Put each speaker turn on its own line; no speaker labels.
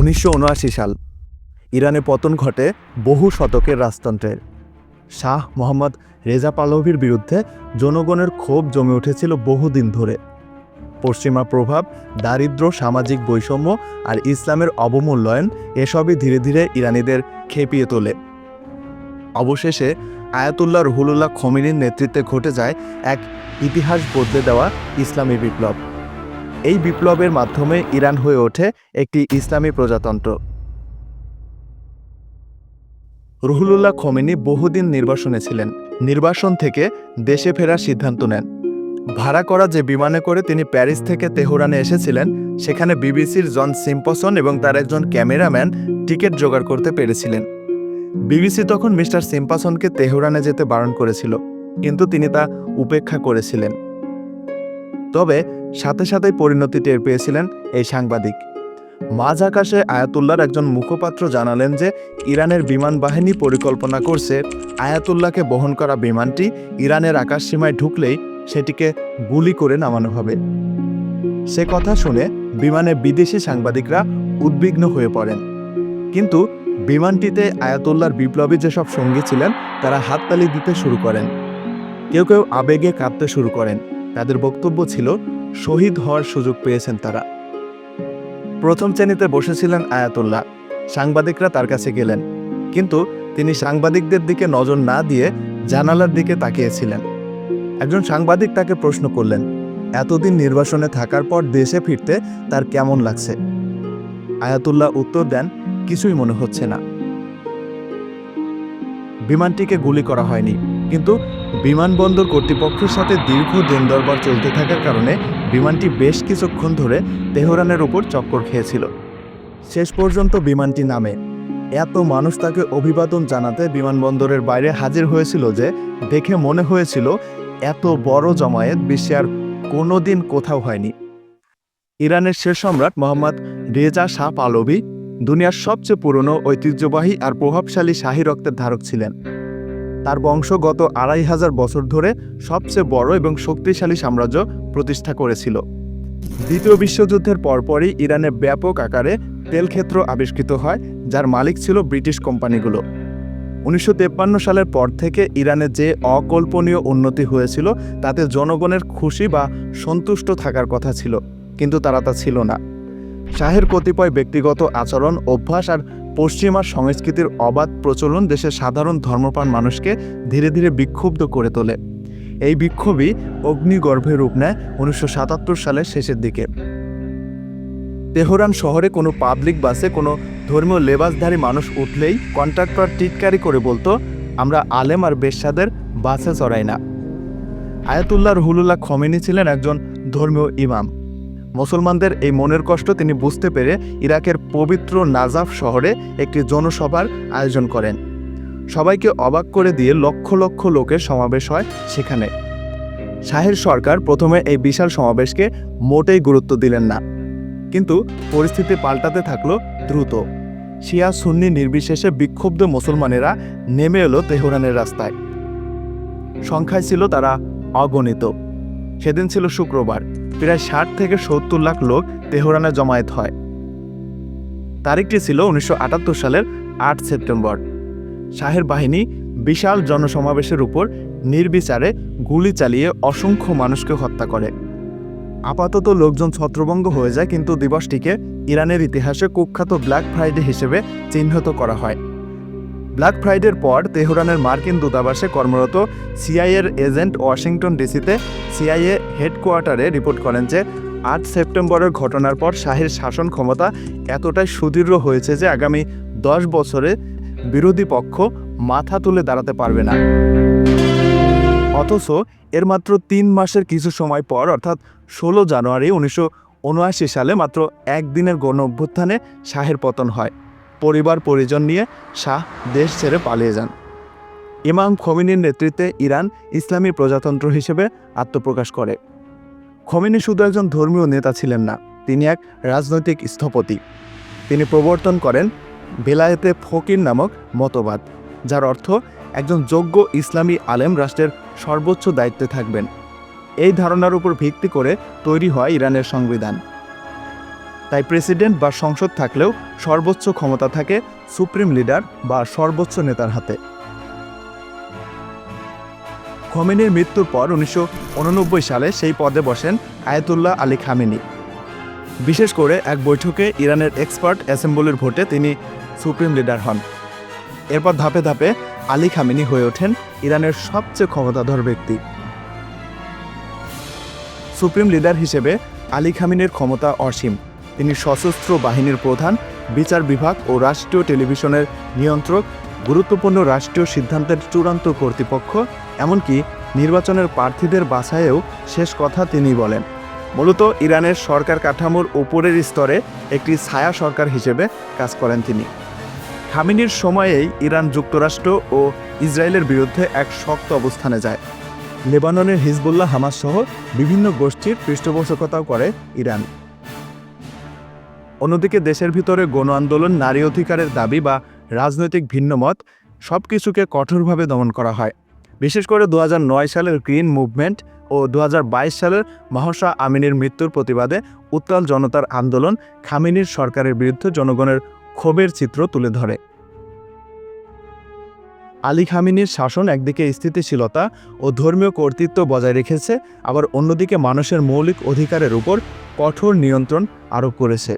উনিশশো উনআশি সাল ইরানে পতন ঘটে বহু শতকের রাজতন্ত্রের। শাহ মোহাম্মদ রেজা পালভির বিরুদ্ধে জনগণের ক্ষোভ জমে উঠেছিল বহুদিন ধরে। পশ্চিমা প্রভাব দারিদ্র্য সামাজিক বৈষম্য আর ইসলামের অবমূল্যায়ন এসবই ধীরে ধীরে ইরানিদের খেপিয়ে তোলে। অবশেষে আয়াতুল্লাহ রহুলুল্লাহ খমিনীর নেতৃত্বে ঘটে যায় এক ইতিহাস বদলে দেওয়া ইসলামী বিপ্লব। এই বিপ্লবের মাধ্যমে ইরান হয়ে ওঠে একটি ইসলামী প্রজাতন্ত্র। রুহুলুল্লাহ খমেনি বহুদিন নির্বাসনে ছিলেন। নির্বাসন থেকে দেশে ফেরার সিদ্ধান্ত নেন। ভাড়া করা যে বিমানে করে তিনি প্যারিস থেকে তেহরানে এসেছিলেন, সেখানে বিবিসির জন সিম্পসন এবং তার একজন ক্যামেরাম্যান টিকিট জোগাড় করতে পেরেছিলেন। বিবিসি তখন মিস্টার সিম্পাসনকে তেহরানে যেতে বারণ করেছিল, কিন্তু তিনি তা উপেক্ষা করেছিলেন। তবে সাথে সাথেই পরিণতি টের পেয়েছিলেন এই সাংবাদিক। মাঝ আকাশে আয়াতুল্লাহর একজন মুখপাত্র জানালেন যে, ইরানের বিমান বাহিনী পরিকল্পনা করছে আয়াতুল্লাহকে বহন করা বিমানটি ইরানের আকাশসীমায় ঢুকলেই সেটিকে গুলি করে নামানো হবে। সে কথা শুনে বিমানে বিদেশি সাংবাদিকরা উদ্বিগ্ন হয়ে পড়েন। কিন্তু বিমানটিতে আয়াতুল্লাহর বিপ্লবী যেসব সঙ্গী ছিলেন, তারা হাততালি দিতে শুরু করেন। কেউ কেউ আবেগে কাঁদতে শুরু করেন। তাদের বক্তব্য ছিল, শহীদ হওয়ার সুযোগ পেয়েছেন তারা। প্রথম শ্রেণীতে বসেছিলেন আয়াতুল্লাহ। সাংবাদিকরা তার কাছে গেলেন। কিন্তু তিনি সাংবাদিকদের দিকে নজর না দিয়ে জানালার দিকে তাকিয়েছিলেন। একজন সাংবাদিক তাকে প্রশ্ন করলেন, এতদিন নির্বাসনে থাকার পর দেশে ফিরতে তার কেমন লাগছে? আয়াতুল্লাহ উত্তর দেন, কিছুই মনে হচ্ছে না। বিমানটিকে গুলি করা হয়নি। কিন্তু বিমানবন্দর কর্তৃপক্ষের সাথে দীর্ঘ দিন দরবার চলতে থাকার কারণে বিমানটি বেশ কিছুক্ষণ ধরে তেহরানের উপর চক্কর খেয়েছিল। শেষ পর্যন্ত বিমানটি নামে। এত মানুষ তাকে অভিবাদন জানাতে বিমানবন্দরের বাইরে হাজির হয়েছিল যে দেখে মনে হয়েছিল এত বড় জমায়েত বিশ্বে আর কোনোদিন কোথাও হয়নি। ইরানের শেষ সম্রাট মোহাম্মদ রেজা শাহ পালবি দুনিয়ার সবচেয়ে পুরনো ঐতিহ্যবাহী আর প্রভাবশালী শাহী রক্তের ধারক ছিলেন। তার বংশ গত আড়াই হাজার বছর ধরে সবচেয়ে বড় এবং শক্তিশালী সাম্রাজ্য প্রতিষ্ঠা করেছিল। দ্বিতীয় বিশ্বযুদ্ধের পরপরই ইরানে ব্যাপক আকারে তেলক্ষেত্র আবিষ্কৃত হয়, যার মালিক ছিল ব্রিটিশ কোম্পানিগুলো। উনিশশো সালের পর থেকে ইরানে যে অকল্পনীয় উন্নতি হয়েছিল, তাতে জনগণের খুশি বা সন্তুষ্ট থাকার কথা ছিল, কিন্তু তারা তা ছিল না। শাহের কতিপয় ব্যক্তিগত আচরণ, অভ্যাস আর পশ্চিমা সংস্কৃতির অবাধ প্রচলন দেশের সাধারণ ধর্মপ্রাণ মানুষকে ধীরে ধীরে বিক্ষুব্ধ করে তোলে। এই বিক্ষোভই অগ্নিগর্ভে রূপ নেয় উনিশশো সাতাত্তর সালের শেষের দিকে। তেহরান শহরে কোনো পাবলিক বাসে কোনো ধর্মীয় লেবাসধারী মানুষ উঠলেই কন্ট্রাক্টর টিটকারি করে বলতো, আমরা আলেম আর বেশ্যাদের বাসে চড়াই না। আয়াতুল্লাহ রহুলুল্লাহ খমেনি ছিলেন একজন ধর্মীয় ইমাম। মুসলমানদের এই মনের কষ্ট তিনি বুঝতে পেরে ইরাকের পবিত্র নাজাফ শহরে একটি জনসভার আয়োজন করেন। সবাইকে অবাক করে দিয়ে লক্ষ লক্ষ লোকের সমাবেশ হয় সেখানে। শাহের সরকার প্রথমে এই বিশাল সমাবেশকে মোটেই গুরুত্ব দিলেন না। কিন্তু পরিস্থিতি পাল্টাতে থাকল দ্রুত। শিয়া সুন্নি নির্বিশেষে বিক্ষুব্ধ মুসলমানেরা নেমে এলো তেহরানের রাস্তায়। সংখ্যায় ছিল তারা অগণিত। সেদিন ছিল শুক্রবার। প্রায় ষাট থেকে সত্তর লাখ লোক তেহরানে জমায়েত হয়। তারিখটি ছিল উনিশশো আটাত্তর সালের আট সেপ্টেম্বর। শাহের বাহিনী বিশাল জনসমাবেশের উপর নির্বিচারে গুলি চালিয়ে অসংখ্য মানুষকে হত্যা করে। আপাতত লোকজন ছত্রভঙ্গ হয়ে যায়, কিন্তু দিবসটিকে ইরানের ইতিহাসে কুখ্যাত ব্ল্যাক ফ্রাইডে হিসেবে চিহ্নিত করা হয়। ব্ল্যাক ফ্রাইডের পর তেহরানের মার্কিন দূতাবাসে কর্মরত সিআইএর এজেন্ট ওয়াশিংটন ডিসিতে সিআইএ হেডকোয়ার্টারে রিপোর্ট করেন যে আট সেপ্টেম্বরের ঘটনার পর শাহের শাসন ক্ষমতা এতটাই সুদৃঢ় হয়েছে যে আগামী দশ বছরে বিরোধী পক্ষ মাথা তুলে দাঁড়াতে পারবে না। অথচ এর মাত্র তিন মাসের কিছু সময় পর, অর্থাৎ ষোলো জানুয়ারি উনিশশো উনআশি সালে মাত্র একদিনের গণ অভ্যুত্থানে শাহের পতন হয়। পরিবার পরিজন নিয়ে শাহ দেশ ছেড়ে পালিয়ে যান। ইমাম খমিনীর নেতৃত্বে ইরান ইসলামী প্রজাতন্ত্র হিসেবে আত্মপ্রকাশ করে। খমিনী শুধু একজন ধর্মীয় নেতা ছিলেন না, তিনি এক রাজনৈতিক স্থপতি। তিনি প্রবর্তন করেন বেলায়েতে ফকির নামক মতবাদ, যার অর্থ একজন যোগ্য ইসলামী আলেম রাষ্ট্রের সর্বোচ্চ দায়িত্বে থাকবেন। এই ধারণার উপর ভিত্তি করে তৈরি হয় ইরানের সংবিধান। তাই প্রেসিডেন্ট বা সংসদ থাকলেও সর্বোচ্চ ক্ষমতা থাকে সুপ্রিম লিডার বা সর্বোচ্চ নেতার হাতে। খমেনির মৃত্যুর পর উনিশশো উননব্বই সালে সেই পদে বসেন আয়াতুল্লাহ আলী খামেনি। বিশেষ করে এক বৈঠকে ইরানের এক্সপার্ট অ্যাসেম্বলির ভোটে তিনি সুপ্রিম লিডার হন। এরপর ধাপে ধাপে আলী খামেনি হয়ে ওঠেন ইরানের সবচেয়ে ক্ষমতাধর ব্যক্তি। সুপ্রিম লিডার হিসেবে আলী খামিনের ক্ষমতা অসীম। তিনি সশস্ত্র বাহিনীর প্রধান, বিচার বিভাগ ও রাষ্ট্রীয় টেলিভিশনের নিয়ন্ত্রক, গুরুত্বপূর্ণ রাষ্ট্রীয় সিদ্ধান্তের চূড়ান্ত কর্তৃপক্ষ, এমনকি নির্বাচনের প্রার্থীদের বাছাইয়েও শেষ কথা তিনি বলেন। মূলত ইরানের সরকার কাঠামোর উপরের স্তরে একটি ছায়া সরকার হিসেবে কাজ করেন তিনি। খামিনির সময়েই ইরান যুক্তরাষ্ট্র ও ইসরায়েলের বিরুদ্ধে এক শক্ত অবস্থানে যায়। লেবাননের হিজবুল্লাহ হামাস সহ বিভিন্ন গোষ্ঠীর পৃষ্ঠপোষকতাও করে ইরান। অন্যদিকে দেশের ভিতরে গণ আন্দোলন, নারী অধিকারের দাবি বা রাজনৈতিক ভিন্নমত সব কিছুকে কঠোরভাবে দমন করা হয়। বিশেষ করে দু হাজার নয় সালের গ্রিন মুভমেন্ট ও দু হাজার বাইশ সালের মহসা আমিনের মৃত্যুর প্রতিবাদে উত্তাল জনতার আন্দোলন খামিনির সরকারের বিরুদ্ধে জনগণের ক্ষোভের চিত্র তুলে ধরে। আলী খামিনির শাসন একদিকে স্থিতিশীলতা ও ধর্মীয় কর্তৃত্ব বজায় রেখেছে, আবার অন্যদিকে মানুষের মৌলিক অধিকারের উপর কঠোর নিয়ন্ত্রণ আরোপ করেছে।